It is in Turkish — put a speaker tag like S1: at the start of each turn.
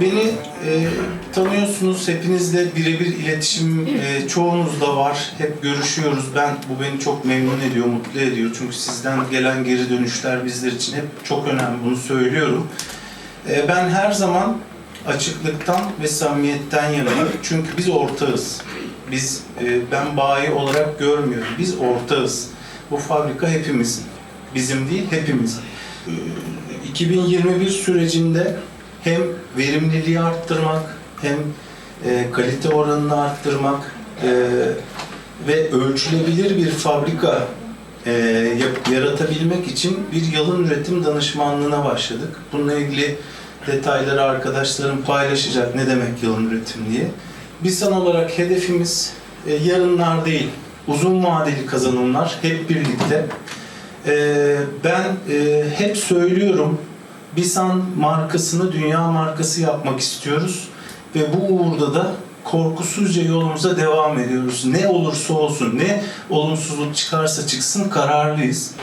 S1: biliyorsunuz hepinizle birebir iletişim e, çoğunuzla var. Hep görüşüyoruz. Ben bu beni çok memnun ediyor, mutlu ediyor. Çünkü sizden gelen geri dönüşler bizler için hep çok önemli. Bunu söylüyorum. E, ben her zaman açıklıktan ve samimiyetten yanayım. Çünkü biz ortağız. Biz e, ben bayi olarak görmüyorum. Biz ortağız. Bu fabrika hepimizin. Bizim değil, hepimizin. E, 2021 sürecinde hem verimliliği arttırmak hem e, kalite oranını arttırmak e, ve ölçülebilir bir fabrika e, yaratabilmek için bir yalın üretim danışmanlığına başladık. Bununla ilgili detayları arkadaşlarım paylaşacak ne demek yalın üretim diye. BİSAN olarak hedefimiz e, yarınlar değil, uzun vadeli kazanımlar hep birlikte. E, ben e, hep söylüyorum, BİSAN markasını dünya markası yapmak istiyoruz ve bu uğurda da korkusuzca yolumuza devam ediyoruz. Ne olursa olsun, ne olumsuzluk çıkarsa çıksın kararlıyız.